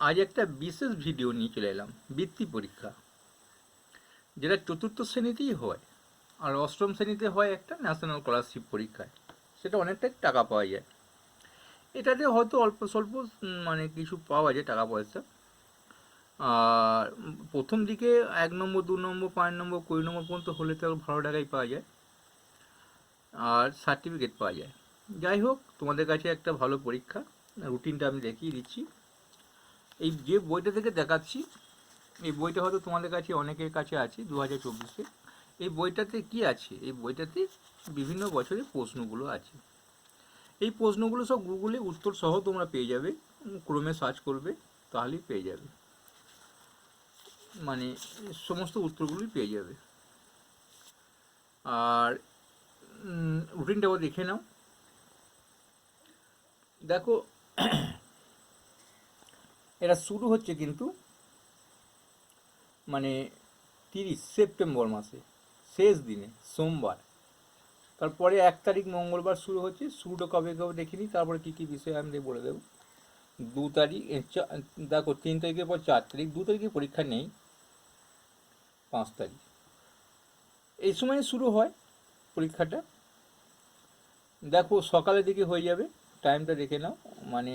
আজ একটা বিশেষ ভিডিও নিয়ে চলে এলাম, বৃত্তি পরীক্ষা, যেটা চতুর্থ শ্রেণীতেই হয় আর অষ্টম শ্রেণীতে হয় একটা ন্যাশনাল স্কলারশিপ পরীক্ষায়, সেটা অনেকটাই টাকা পাওয়া যায়। এটাতে হয়তো অল্প স্বল্প মানে কিছু পাওয়া যায় টাকা পয়সা। আর প্রথম দিকে এক নম্বর, দু নম্বর, পাঁচ নম্বর, কুড়ি নম্বর পর্যন্ত হলে তো ভালো টাকাই পাওয়া যায়। আর সার্টিফিকেট পাওয়া যায়। যাই হোক, তোমাদের কাছে একটা ভালো পরীক্ষা রুটিনটা আমি দেখিয়ে দিচ্ছি। এই যে বইটা থেকে দেখাচ্ছি, এই বইটা হয়তো তোমাদের কাছে অনেকের কাছে আছে দু হাজার চব্বিশে। এই বইটাতে কি আছে? এই বইটাতে বিভিন্ন বছরের প্রশ্নগুলো আছে। এই প্রশ্নগুলো সব গুগলে উত্তর সহ তোমরা পেয়ে যাবে। ক্রমে সার্চ করবে, তাহলেই পেয়ে যাবে। মানে সমস্ত উত্তরগুলোই পেয়ে যাবে। আর রুটিনটাও দেখে নাও। দেখো এটা শুরু হচ্ছে কিন্তু মানে তিরিশ সেপ্টেম্বর মাসে, শেষ দিনে, সোমবার। তারপরে এক তারিখ মঙ্গলবার শুরু হচ্ছে, শুরুটা কবে কবে দেখিনি, তারপরে কী কী বিষয় আমি বলে দেবো। দু তারিখ দেখো, তিন তারিখের পর চার তারিখ, দু তারিখে পরীক্ষা নেই, পাঁচ তারিখ। এই সময় শুরু হয় পরীক্ষাটা। দেখো, সকালের দিকে হয়ে যাবে টাইমটা দেখে নাও মানে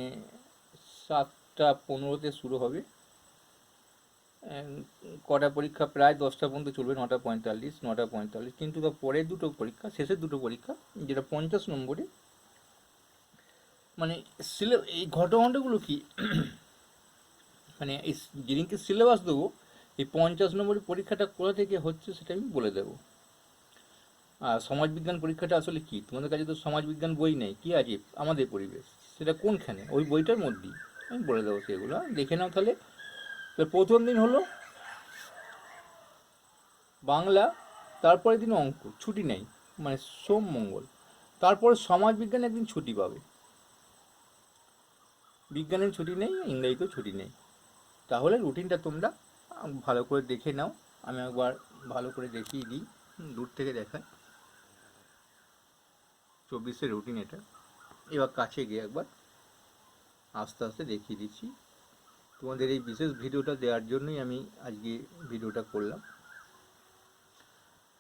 সাতটা পনেরোতে শুরু হবে। কটা পরীক্ষা প্রায় দশটা পর্যন্ত চলবে, নটা পঁয়তাল্লিশ নটা পঁয়তাল্লিশ। কিন্তু তার পরের দুটো পরীক্ষা, শেষের দুটো পরীক্ষা, যেটা পঞ্চাশ নম্বরে মানে সিলে এই ঘটনাগুলো কি? মানে এই যেদিনকে সিলেবাস দেবো, এই পঞ্চাশ নম্বরের পরীক্ষাটা কোথা থেকে হচ্ছে সেটা আমি বলে দেবো। আর সমাজবিজ্ঞান পরীক্ষাটা আসলে কি? তোমাদের কাছে তো সমাজবিজ্ঞান বই নেই, কি আছে? আমাদের পরিবেশ, সেটা কোনখানে? ওই বইটার মধ্যেই। আমি বলে দেবো সেগুলো দেখে নাও তাহলে। তো প্রথম দিন হলো বাংলা, তারপরের দিন অঙ্ক, ছুটি নেই মানে সোম, মঙ্গল। তারপরে সমাজবিজ্ঞান একদিন ছুটি পাবে। বিজ্ঞানের ছুটি নেই, ইংরেজিতেও ছুটি নেই। তাহলে রুটিনটা তোমরা ভালো করে দেখে নাও। আমি একবার ভালো করে দেখিয়ে দিই, দূর থেকে দেখাই। চব্বিশের রুটিন এটা। এবার কাছে গিয়ে একবার আস্তে আস্তে দেখিয়ে দিচ্ছি। তোমাদের এই বিশেষ ভিডিওটা দেওয়ার জন্যই আমি আজকে ভিডিওটা করলাম।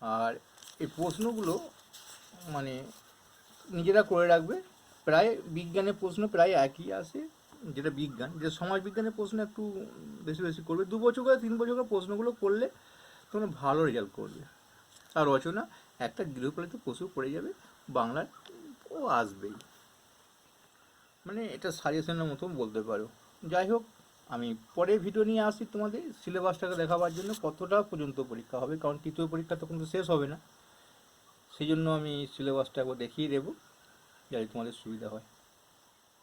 আর এই প্রশ্নগুলো মানে নিজেরা করে রাখবে। প্রায় বিজ্ঞানের প্রশ্ন প্রায় একই আসে যেটা বিজ্ঞান। যেটা সমাজ বিজ্ঞানের প্রশ্ন একটু বেশি বেশি করবে। দু বছর করে, তিন বছর করে প্রশ্নগুলো করলে তোমরা ভালো রেজাল্ট করবে। আর রচনা, একটা গৃহপালিত পশু পড়ে যাবে বাংলার ও আসবেই। মানে এটা সাজেশনের মতো বলতে পারো। যাই হোক, আমি পরে ভিডিও নিয়ে আসি তোমাদের সিলেবাসটাকে দেখাবার জন্য কতটা পর্যন্ত পরীক্ষা হবে, কারণ তৃতীয় পরীক্ষা তখন তো শেষ হবে না। সেই জন্য আমি সিলেবাসটা একবার দেখিয়ে দেবো, যাতে তোমাদের সুবিধা হয়।